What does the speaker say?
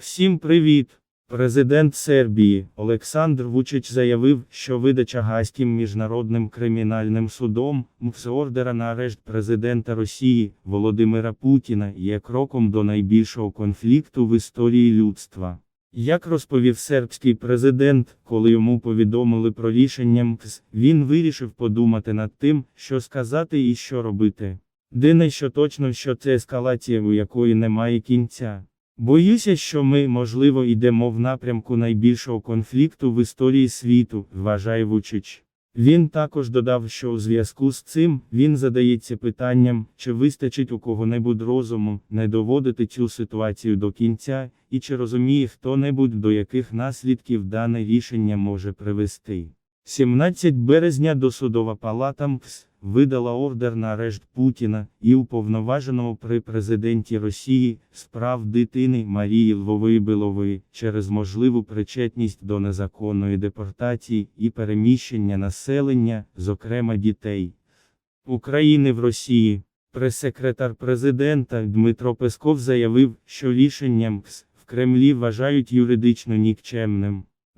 Всім привіт! Президент Сербії Олександр Вучич заявив, що видача Гаазьким міжнародним кримінальним судом ордера на арешт президента Росії Володимира Путіна є кроком до найбільшого конфлікту в історії людства. Як розповів сербський президент, коли йому повідомили про рішення МФС, він вирішив подумати над тим, що сказати і що робити. Дине що точно, що це ескалація, у якої немає кінця. Боюся, що ми, можливо, йдемо в напрямку найбільшого конфлікту в історії світу, вважає Вучич. Він також додав, що у зв'язку з цим він задається питанням, чи вистачить у кого-небудь розуму не доводити цю ситуацію до кінця, і чи розуміє хто-небудь, до яких наслідків дане рішення може привести. 17 березня досудова палата МКС видала ордер на арешт Путіна і уповноваженого при президенті Росії з прав дитини Марії Львової Білової через можливу причетність до незаконної депортації і переміщення населення, зокрема дітей України в Росії. Прес-секретар президента Дмитро Песков заявив, що рішення МКС в Кремлі вважають юридично нікчемним.